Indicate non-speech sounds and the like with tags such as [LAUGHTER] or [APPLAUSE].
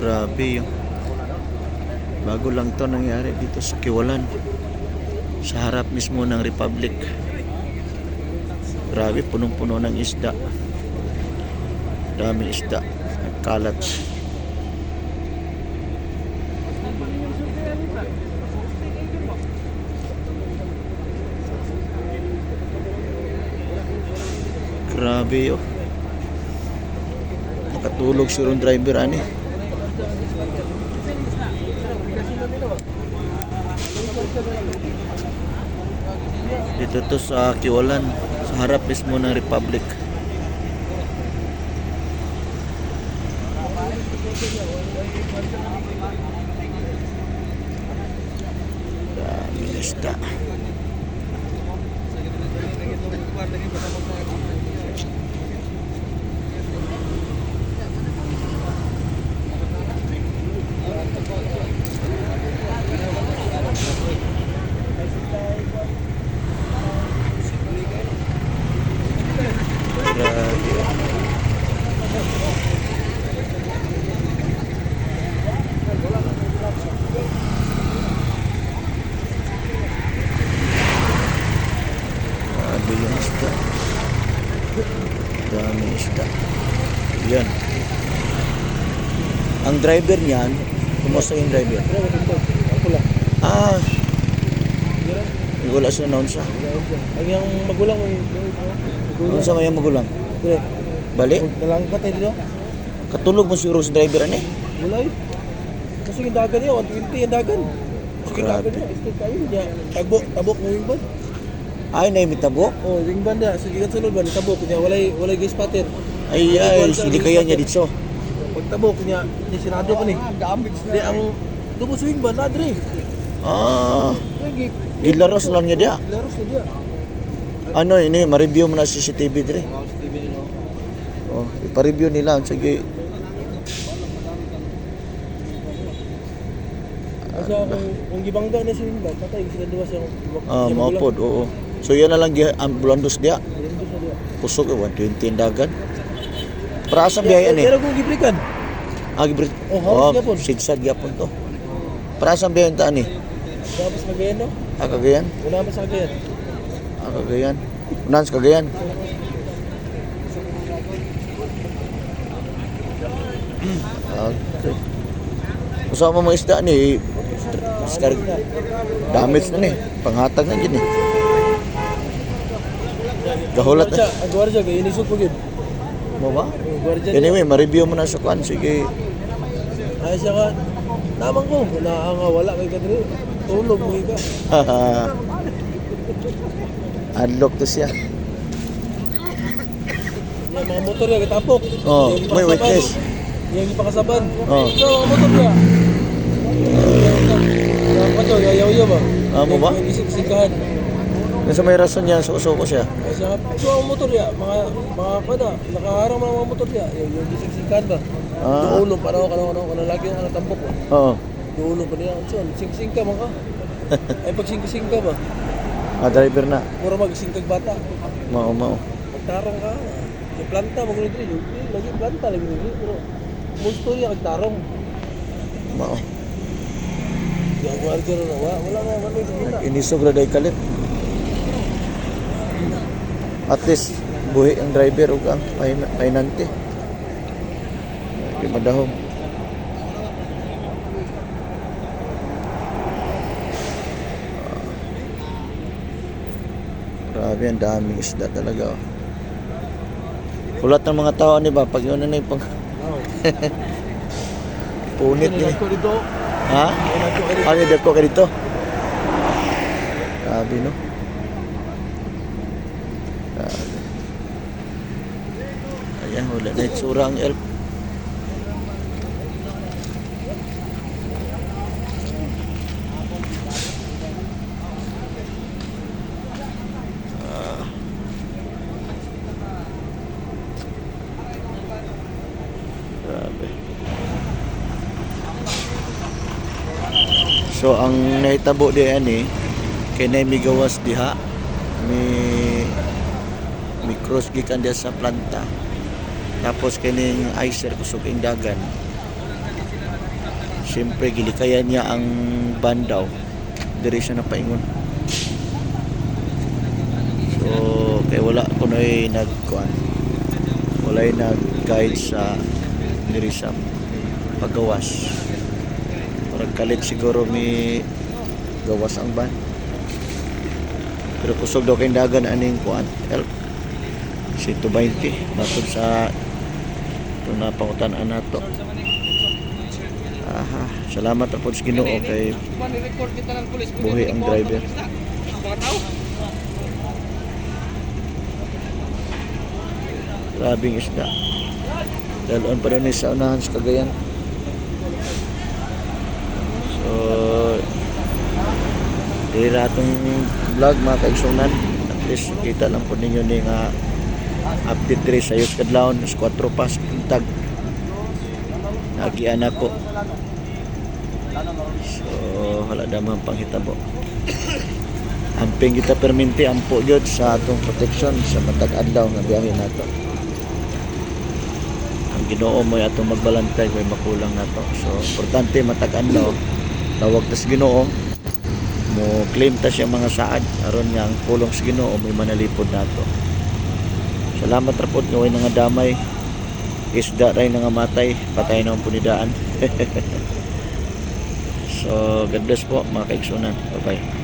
Grabe yung bago lang to nangyari dito sa Kiwalan. Sa harap mismo ng Republic. Grabe punong-puno ng isda. Daming isda. Nagkalat grabe yo makatulog si ron driver ani. Dito to sa Kiwalan sa harap mismo ng Republic. Daming isda. grabe grabe yung isda. Dami isda. Yan. Ang driver niyan kumusta yung driver? Ah. Wala siya noon siya Ang yung magulang ano sa mayang magulang. Bali? Dalang ka tayo dito. katulog mo siguro sa driver ani Wala eh. Kasi yung dagan niya, 120 yung dagan. Kasi yung dagan niya, kayo niya. Tabok, tabok mo yung ay naimitabo Oh, yung band niya, sige kan sunod ba, tabok niya, walay, walay guys pattern. ay ay hindi kaya niya dito Pag tabok niya, niya sinado pa ni. Di ang, dumo swing band, nadre. ah gilaros lang niya dia laros na dia. ano ini ma-review mo na sa CCTV sa TV nila. oh ipa-review nila sige Kasi kung, kung gibangga na swing band, patay, sila duwa siya. ah maupod oo so yan na lang Yan doon sa dia. pusok eh 120 ang dagan para sa biyahe ni Pero kung gibrikan, ah gibrit Oh, gyapon. sigsag gyapon to para sa biyahe ta ni tapos kagayan no? ah kagayan Wala pa sa kagayan. ah kagayan unan sa kagayan Okay. Usama mga isda ni damage na ni. Panghatag na gini. Gahulat Gwardiya, na. ang gwardiya, kaya inisog mo yun. Mo ba? Ang gwardiya Anyway, ma-review mo na sa kwan. Sige. Ay siya ka, naman ko, na nga wala kay kadri. Tulog mo ka. [LAUGHS] Unlock to siya. Yung mga motor yan, kitapok. Oh, Yung may witness. Yung ipakasaban. Oh. So, mga motor yan. Yung pato, yayaw-yaw ba? Ah, mo ba? Yung isik-isikahan. Nasa may rason niya, suko siya. So ang motor yan, mga, mga kada, nakaharang mga mga motor yan. Yung, yung isik-isikahan ba? Ah. Yung ulo, parang kano kano kano lagi yung ano tampok ba? Oo. Yung ulo pa niya, so, sing-sing ka mga. [LAUGHS] Ay pag sing-sing ka ba? Ah, driver na. Mura mag-singkag bata. Mao, mao. Magtarong ka. Yung planta, magulit rin. Yung yung lagi planta, lagi rin. Pero, gusto niya, magtarong. Mao. Yung gwardiya rin, wala, wala nga, wala yung. Inisog na dahil kalit. At least, buhi ang driver ug ang pahin- pahinante. Madahom. Grabe, ang daming isda talaga. Oh. Kulat ng mga tao ni ba pag yun na yung pang punit ni. dito. Ha? Dito. Ano yung ko [LAUGHS] dito? Grabe, no? Grabe. Ayan, wala na itsura ang elf. Ah. So ang nahitabo di ani kay na migawas diha mi mi cross gikan diha sa planta. Tapos kining icer kusog ing dagan. Siyempre gilikayan niya ang bandaw diri siya napaingon. So kay wala ko na nagkuan. Wala nag-guide sa diri sa paggawas. Parang kalit siguro mi gawas ang ban pero kusog daw kayong dagan aning kuan help 120 matod sa ito na pangutan-an nato aha salamat na po sa ginoo kay. Buhi ang driver. Grabing isda dahil on pa rin sa unahan sa Cagayan so di ratong vlog mga kaigsunan at least kita lang po ninyo ni nga update diri sa Yus Kadlaon sa 4 pas puntag. Nagian ako. So wala damang panghitabo. Amping kita perminti ampo gyud sa atong protection sa matag adlaw nga biyahe nato. Ang Ginoo mo atong magbalantay kay makulang nato. So importante matag adlaw. Tawag tas Ginoo. Mo claim ta siya mga saad. Aron nga ang pulong sa Ginoo may manalipod nato salamat ra pod nga way nga damay. Isda ray nga matay. Patay na ang punidaan. [LAUGHS] So God bless po mga kaigsunan bye bye